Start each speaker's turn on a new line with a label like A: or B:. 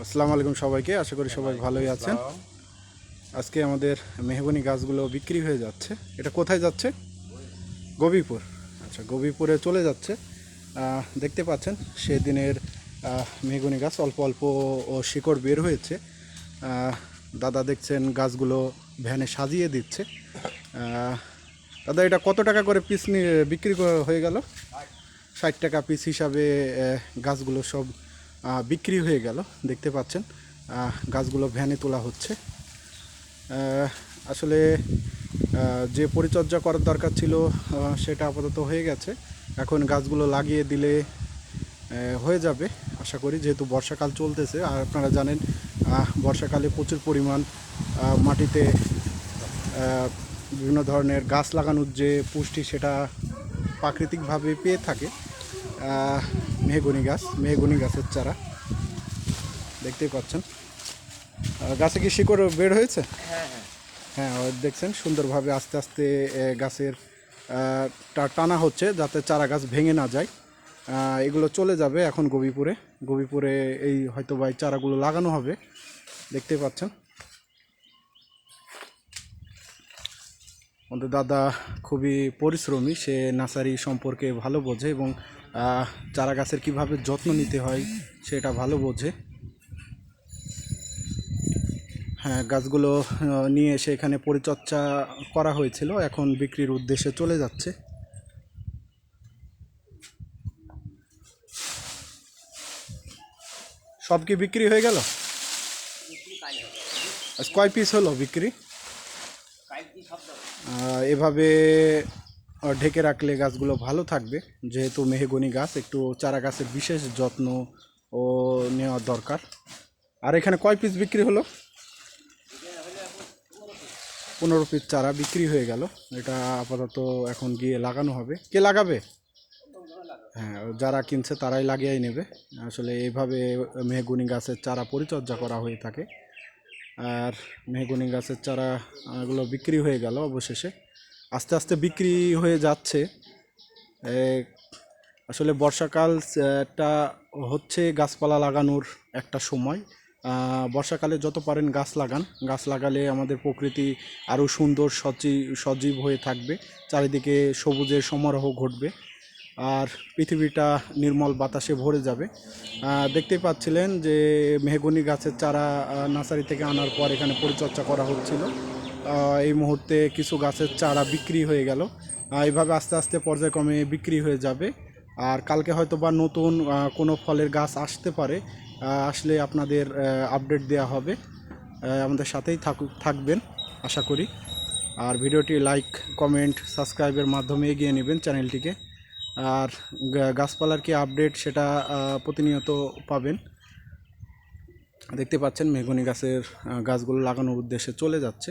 A: আসসালামু আলাইকুম সবাইকে আশা করি সবাই ভালোই আছেন। আজকে আমাদের মেহগনি গাছগুলো বিক্রি হয়ে যাচ্ছে। এটা কোথায় যাচ্ছে? গবিপুর। আচ্ছা গবিপুরে চলে যাচ্ছে। দেখতে পাচ্ছেন সেদিনের মেহগনি গাছ অল্প অল্প ও শিকড় বের হয়েছে। দাদা দেখছেন গাছগুলো ভ্যানে সাজিয়ে দিচ্ছে। দাদা এটা কত টাকা করে পিস নিয়ে বিক্রি হয়ে গেল? ষাট টাকা পিস হিসাবে গাছগুলো সব বিক্রি হয়ে গেল, দেখতে পাচ্ছেন। গাছগুলো ভ্যানে তোলা হচ্ছে। আসলে যে পরিচর্যা করার দরকার ছিল সেটা আপাতত হয়ে গেছে। এখন গাছগুলো লাগিয়ে দিলে হয়ে যাবে, আশা করি। যেহেতু বর্ষাকাল চলতেছে, আর আপনারা জানেন বর্ষাকালে প্রচুর পরিমাণ মাটিতে বিভিন্ন ধরনের গাছ লাগানোর যে পুষ্টি, সেটা প্রাকৃতিকভাবে পেয়ে থাকে। মেহগনি গাছ মেহগনি গাছের চারা। দেখতেই পাচ্ছেন। গাছে কি শিকড় বের হয়েছে? হ্যাঁ ও দেখছেন সুন্দরভাবে আস্তে আস্তে গাছের টানা হচ্ছে যাতে চারা গাছ ভেঙে না যায়। এগুলো চলে যাবে এখন গবিপুরে। গবিপুরে এই হয়তো বা এই চারাগুলো লাগানো হবে। দেখতে পাচ্ছেন। আমাদের দাদা খুবই পরিশ্রমী। সে নার্সারি সম্পর্কে ভালো বোঝে এবং চারা গাছের কীভাবে যত্ন নিতে হয় সেটা ভালো বোঝে। হ্যাঁ গাছগুলো নিয়ে এসে এখানে পরিচর্যা করা হয়েছিল, এখন বিক্রির উদ্দেশ্যে চলে যাচ্ছে। সব কি বিক্রি হয়ে গেল? কয় পিস হলো বিক্রি? এভাবে ঢেকে রাখলে গাছগুলো ভালো থাকবে। যেহেতু মেহগনি গাছ, একটু চারা গাছের বিশেষ যত্ন ও নেওয়া দরকার। আর এখানে কয় পিস বিক্রি হলো? পনেরো পিস চারা বিক্রি হয়ে গেল। এটা আপাতত এখন গিয়ে লাগানো হবে। কে লাগাবে? হ্যাঁ যারা কিনছে তারাই লাগিয়েই নেবে। আসলে এইভাবে মেহগুনি গাছের চারা পরিচর্যা করা হয়ে থাকে। আর মেহগুনি গাছের চারা এগুলো বিক্রি হয়ে গেল অবশেষে। আস্তে আস্তে বিক্রি হয়ে যাচ্ছে। আসলে বর্ষাকাল একটা হচ্ছে গাছপালা লাগানোর একটা সময়। বর্ষাকালে যত পারেন গাছ লাগান। গাছ লাগালে আমাদের প্রকৃতি আরও সুন্দর সজীব সজীব হয়ে থাকবে। চারিদিকে সবুজের সমারোহ ঘটবে। আর পৃথিবীটা নির্মল বাতাসে ভরে যাবে। আহ, দেখতেই পাচ্ছিলেন যে মেহগুনি গাছের চারা নার্সারি থেকে আনার পর এখানে পরিচর্যা করা হচ্ছিল। এই মুহূর্তে কিছু গাছের চারা বিক্রি হয়ে গেল। এইভাবে আস্তে আস্তে পর্যায়ক্রমে বিক্রি হয়ে যাবে। আর কালকে হয়তো বা নতুন কোনো ফলের গাছ আসতে পারে। আসলে আপনাদের আপডেট দেওয়া হবে। আমাদের সাথেই থাকুক থাকবেন, আশা করি। আর ভিডিওটি লাইক কমেন্ট সাবস্ক্রাইবের মাধ্যমে এগিয়ে নেবেন চ্যানেলটিকে। আর গাছপালার কি আপডেট সেটা প্রতিনিয়ত পাবেন। দেখতে পাচ্ছেন মেঘনি গাছের গাছগুলো লাগানোর উদ্দেশ্যে চলে যাচ্ছে।